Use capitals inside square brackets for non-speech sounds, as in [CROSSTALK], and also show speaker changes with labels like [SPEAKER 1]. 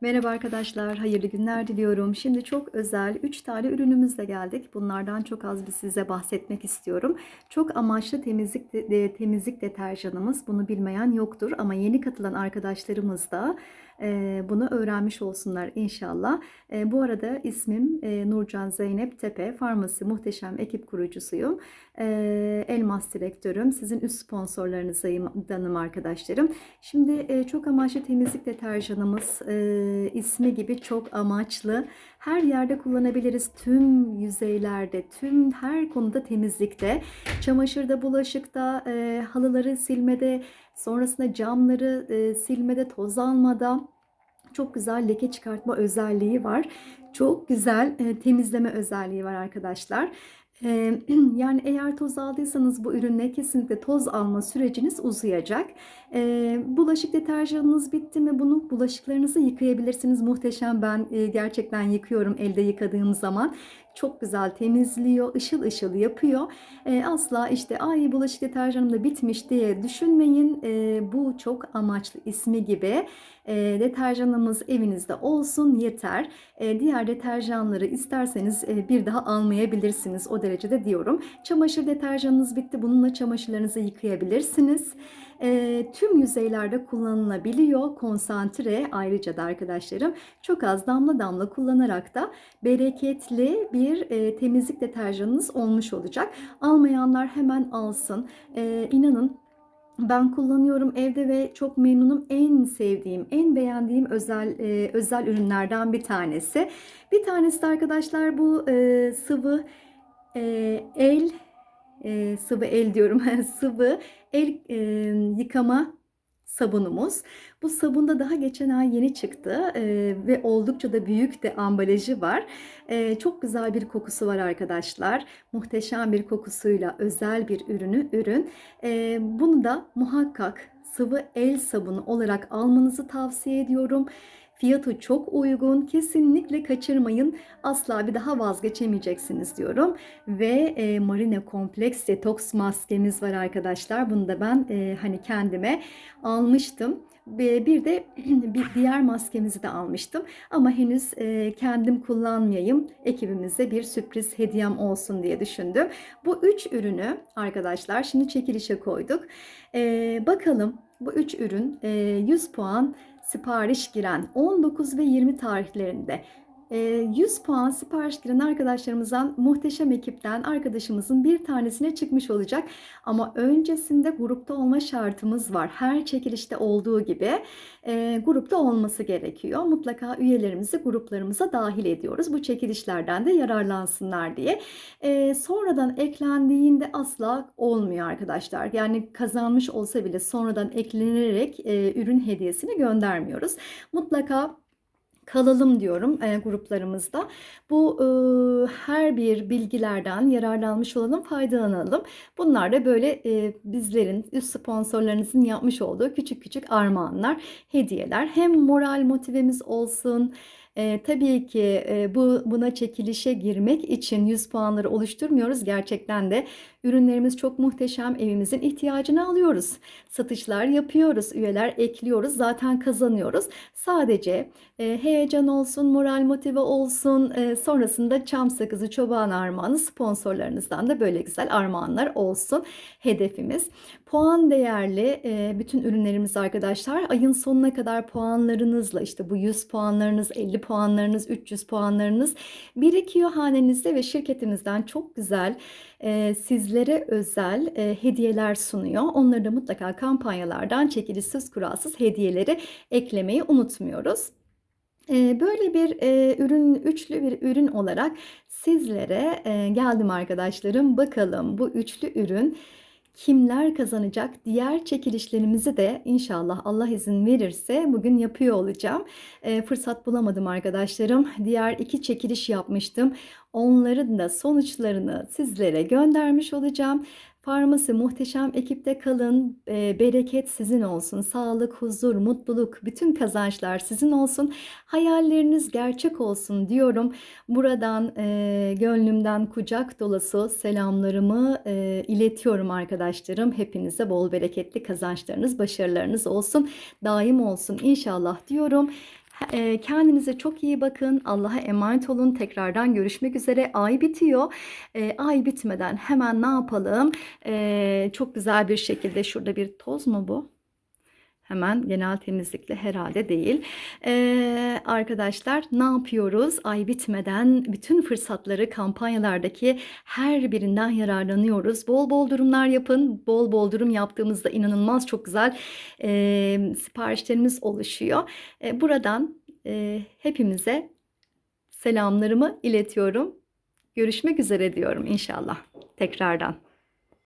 [SPEAKER 1] Merhaba arkadaşlar, hayırlı günler diliyorum. Şimdi çok özel 3 tane ürünümüzle geldik. Bunlardan çok az bir size bahsetmek istiyorum. Çok amaçlı temizlik de, temizlik deterjanımız. Bunu bilmeyen yoktur ama yeni katılan arkadaşlarımız da bunu öğrenmiş olsunlar inşallah. Bu arada ismim Nurcan Zeynep Tepe, Farmasi Muhteşem ekip kurucusuyum. Elmas direktörüm. Sizin üst sponsorlarınızdanım arkadaşlarım. Şimdi çok amaçlı temizlik deterjanımız ismi gibi çok amaçlı. Her yerde kullanabiliriz. Tüm yüzeylerde, tüm her konuda temizlikte. Çamaşırda, bulaşıkta, halıları silmede, sonrasında camları e, silmede, toz almada. Çok güzel leke çıkartma özelliği var. Çok güzel e, temizleme özelliği var arkadaşlar. E, [CLEARS THROAT] yani eğer toz aldıysanız bu ürünle kesinlikle toz alma süreciniz uzayacak. E, bulaşık deterjanınız bitti mi? Bunu bulaşıklarınızı yıkayabilirsiniz. Muhteşem ben e, gerçekten yıkıyorum elde yıkadığım zaman. Çok güzel temizliyor, ışıl ışıl yapıyor. E, asla işte ay bulaşık deterjanım da bitmiş diye düşünmeyin. E, bu çok amaçlı ismi gibi. E, deterjanımız evinizde olsun yeter. E, diğer deterjanları isterseniz e, bir daha almayabilirsiniz o derecede diyorum. Çamaşır deterjanınız bitti. Bununla çamaşırlarınızı yıkayabilirsiniz. E, tüm yüzeylerde kullanılabiliyor. Konsantre ayrıca da arkadaşlarım çok az damla damla kullanarak da bereketli bir e, temizlik deterjanınız olmuş olacak. Almayanlar hemen alsın. E, inanın ben kullanıyorum evde ve çok memnunum. En sevdiğim, en beğendiğim özel e, özel ürünlerden bir tanesi. Bir tanesi de arkadaşlar bu e, sıvı e, el e, sıvı el diyorum [LAUGHS] sıvı el e, yıkama sabunumuz. Bu sabun da daha geçen ay yeni çıktı e, ve oldukça da büyük de ambalajı var. E, çok güzel bir kokusu var arkadaşlar. Muhteşem bir kokusuyla özel bir ürünü ürün. E, bunu da muhakkak sıvı el sabunu olarak almanızı tavsiye ediyorum. Fiyatı çok uygun. Kesinlikle kaçırmayın. Asla bir daha vazgeçemeyeceksiniz diyorum. Ve e, Marine Kompleks Detox maskemiz var arkadaşlar. Bunu da ben e, hani kendime almıştım. Bir de [CLEARS THROAT] bir diğer maskemizi de almıştım. Ama henüz e, kendim kullanmayayım. Ekibimize bir sürpriz hediyem olsun diye düşündüm. Bu üç ürünü arkadaşlar şimdi çekilişe koyduk. E, bakalım bu üç ürün e, 100 puan sipariş giren 19 ve 20 tarihlerinde 100 puan sipariş giren arkadaşlarımızdan muhteşem ekipten arkadaşımızın bir tanesine çıkmış olacak. Ama öncesinde grupta olma şartımız var. Her çekilişte olduğu gibi e, grupta olması gerekiyor. Mutlaka üyelerimizi gruplarımıza dahil ediyoruz. Bu çekilişlerden de yararlansınlar diye. E, sonradan eklendiğinde asla olmuyor arkadaşlar. Yani kazanmış olsa bile sonradan eklenerek e, ürün hediyesini göndermiyoruz. Mutlaka kalalım diyorum e, gruplarımızda. Bu e, her bir bilgilerden yararlanmış olalım, faydalanalım. Bunlar da böyle e, bizlerin, üst sponsorlarınızın yapmış olduğu küçük küçük armağanlar, hediyeler. Hem moral motivemiz olsun, e, tabii ki e, bu buna çekilişe girmek için 100 puanları oluşturmuyoruz. Gerçekten de ürünlerimiz çok muhteşem. Evimizin ihtiyacını alıyoruz. Satışlar yapıyoruz, üyeler ekliyoruz. Zaten kazanıyoruz. Sadece e, heyecan olsun, moral motive olsun. E, sonrasında çam sakızı, çoban armağanı sponsorlarınızdan da böyle güzel armağanlar olsun. Hedefimiz. Puan değerli e, bütün ürünlerimiz arkadaşlar. Ayın sonuna kadar puanlarınızla işte bu 100 puanlarınız, 50 puanlarınız, 300 puanlarınız birikiyor hanenizde ve şirketimizden çok güzel e, sizlere özel e, hediyeler sunuyor. Onları da mutlaka kampanyalardan çekilişsiz kuralsız hediyeleri eklemeyi unutmuyoruz. E, Böyle bir e, ürün, üçlü bir ürün olarak sizlere e, geldim arkadaşlarım. Bakalım bu üçlü ürün kimler kazanacak? Diğer çekilişlerimizi de inşallah Allah izin verirse bugün yapıyor olacağım. E, fırsat bulamadım arkadaşlarım. Diğer iki çekiliş yapmıştım. Onların da sonuçlarını sizlere göndermiş olacağım. Farmasi muhteşem ekipte kalın. E, bereket sizin olsun. Sağlık, huzur, mutluluk, bütün kazançlar sizin olsun. Hayalleriniz gerçek olsun diyorum. Buradan e, gönlümden kucak dolusu selamlarımı e, iletiyorum arkadaşlarım. Hepinize bol bereketli kazançlarınız, başarılarınız olsun. Daim olsun inşallah diyorum. E, kendinize çok iyi bakın. Allah'a emanet olun. Tekrardan görüşmek üzere. Ay bitiyor. E, ay bitmeden hemen ne yapalım? E, çok güzel bir şekilde şurada bir toz mu bu? Hemen genel temizlikle herhalde değil. Ee, arkadaşlar ne yapıyoruz? Ay bitmeden bütün fırsatları kampanyalardaki her birinden yararlanıyoruz. Bol bol durumlar yapın. Bol bol durum yaptığımızda inanılmaz çok güzel e, siparişlerimiz oluşuyor. E, buradan e, hepimize selamlarımı iletiyorum. Görüşmek üzere diyorum inşallah tekrardan.